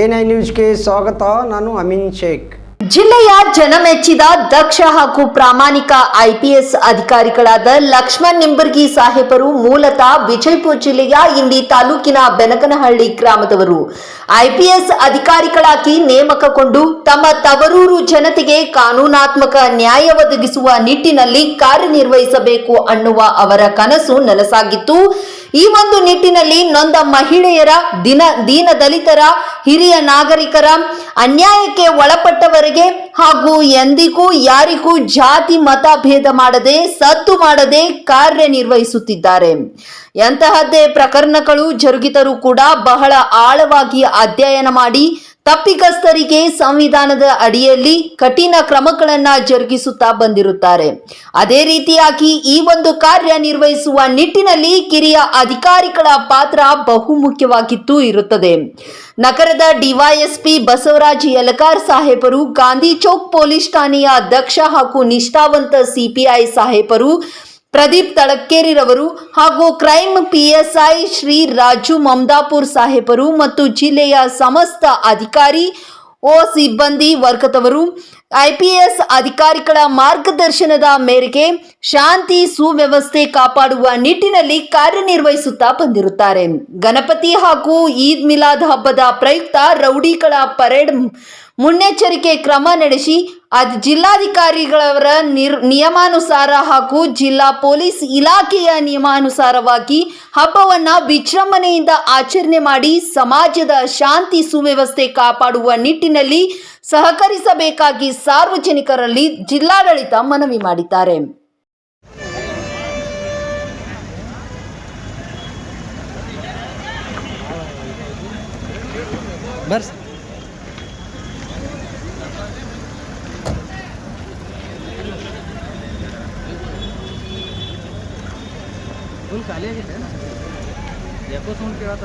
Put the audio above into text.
N I ನ್ಯೂಸ್ಗೆ ಸ್ವಾಗತ, ನಾನು ಅಮಿನ್ ಶೇಖ್. ಜಿಲ್ಲೆಯ ಜನಮೆಚ್ಚಿದ ದಕ್ಷ ಹಾಗೂ ಪ್ರಾಮಾಣಿಕ ಐಪಿಎಸ್ ಅಧಿಕಾರಿಗಳಾದ ಲಕ್ಷ್ಮಣ್ ನಿಂಬರ್ಗಿ ಸಾಹೇಬರು ಮೂಲತಃ ವಿಜಯಪುರ ಜಿಲ್ಲೆಯ ಇಂಡಿ ತಾಲೂಕಿನ ಬೆನಕನಹಳ್ಳಿ ಗ್ರಾಮದವರು. ಐಪಿಎಸ್ ಅಧಿಕಾರಿಗಳಾಗಿ ನೇಮಕಗೊಂಡು ತಮ್ಮ ತವರೂರು ಜನತೆಗೆ ಕಾನೂನಾತ್ಮಕ ನ್ಯಾಯ ಒದಗಿಸುವ ನಿಟ್ಟಿನಲ್ಲಿ ಕಾರ್ಯನಿರ್ವಹಿಸಬೇಕು ಅನ್ನುವ ಅವರ ಕನಸು ನನಸಾಗಿತ್ತು. ಈ ಒಂದು ನಿಟ್ಟಿನಲ್ಲಿ ನೊಂದ ಮಹಿಳೆಯರ ದಿನ ದೀನ ದಲಿತರ, ಹಿರಿಯ ನಾಗರಿಕರ ಅನ್ಯಾಯಕ್ಕೆ ಒಳಪಟ್ಟವರಿಗೆ ಹಾಗೂ ಎಂದಿಗೂ ಯಾರಿಗೂ ಜಾತಿ ಮತ ಭೇದ ಮಾಡದೆ, ಸತ್ತು ಮಾಡದೆ ಕಾರ್ಯನಿರ್ವಹಿಸುತ್ತಿದ್ದಾರೆ ಎಂತಹದ್ದೇ ಪ್ರಕರಣಗಳು ಜರುಗಿದರೂ ಕೂಡ ಬಹಳ ಆಳವಾಗಿ ಅಧ್ಯಯನ ಮಾಡಿ ತಪ್ಪಿತಸ್ಥರಿಗೆ ಸಂವಿಧಾನದ ಅಡಿಯಲ್ಲಿ ಕಠಿಣ ಕ್ರಮಗಳನ್ನು ಜರುಗಿಸುತ್ತಾ ಬಂದಿರುತ್ತಾರೆ. ಅದೇ ರೀತಿಯಾಗಿ ಈ ಒಂದು ಕಾರ್ಯ ನಿರ್ವಹಿಸುವ ನಿಟ್ಟಿನಲ್ಲಿ ಕಿರಿಯ ಅಧಿಕಾರಿಗಳ ಪಾತ್ರ ಬಹುಮುಖ್ಯವಾಗಿತ್ತು ಇರುತ್ತದೆ. ನಗರದ ಡಿವೈಎಸ್ಪಿ ಬಸವರಾಜ್ ಯಲಕಾರ್ ಸಾಹೇಬರು, ಗಾಂಧಿ ಚೌಕ್ ಪೊಲೀಸ್ ಠಾಣೆಯ ಅಧ್ಯಕ್ಷ ಹಾಗೂ ನಿಷ್ಠಾವಂತ ಸಿಪಿಐ ಸಾಹೇಬರು ಪ್ರದೀಪ್ ತಳಕ್ಕೇರಿರವರು ಹಾಗೂ ಕ್ರೈಮ್ ಪಿಎಸ್ಐ ಶ್ರೀ ರಾಜು ಮಮದಾಪುರ್ ಸಾಹೇಬರು ಮತ್ತು ಜಿಲ್ಲೆಯ ಸಮಸ್ತ ಅಧಿಕಾರಿ, ಓ ಸಿಬ್ಬಂದಿ ವರ್ಗದವರು, ಐಪಿಎಸ್ ಅಧಿಕಾರಿಗಳ ಮಾರ್ಗದರ್ಶನದ ಮೇರೆಗೆ ಶಾಂತಿ ಸುವ್ಯವಸ್ಥೆ ಕಾಪಾಡುವ ನಿಟ್ಟಿನಲ್ಲಿ ಕಾರ್ಯನಿರ್ವಹಿಸುತ್ತಾ ಬಂದಿರುತ್ತಾರೆ. ಗಣಪತಿ ಹಾಗೂ ಈದ್ ಮಿಲಾದ್ ಹಬ್ಬದ ಪ್ರಯುಕ್ತ ರೌಡಿಗಳ ಪರೇಡ್ ಮುನ್ನೆಚ್ಚರಿಕೆ ಕ್ರಮ ನಡೆಸಿ ಅದು ಜಿಲ್ಲಾಧಿಕಾರಿಗಳವರ ನಿರ್, ನಿಯಮಾನುಸಾರ ಹಾಗೂ ಜಿಲ್ಲಾ ಪೊಲೀಸ್ ಇಲಾಖೆಯ ನಿಯಮಾನುಸಾರವಾಗಿ ಹಬ್ಬವನ್ನು ವಿಜೃಂಭಣೆಯಿಂದ ಆಚರಣೆ ಮಾಡಿ ಸಮಾಜದ ಶಾಂತಿ ಸುವ್ಯವಸ್ಥೆ ಕಾಪಾಡುವ ನಿಟ್ಟಿನಲ್ಲಿ ಸಹಕರಿಸಬೇಕಾಗಿ ಸಾರ್ವಜನಿಕರಲ್ಲಿ ಜಿಲ್ಲಾಡಳಿತ ಮನವಿ ಮಾಡಿದ್ದಾರೆ. ಬರ್ಸ್. ಫುಲ್ ಖಾಲಿ ಆಗಿದೆ. ಯಾಕೋ ಸೌಂಡ್ ಕೇಳತ್ತ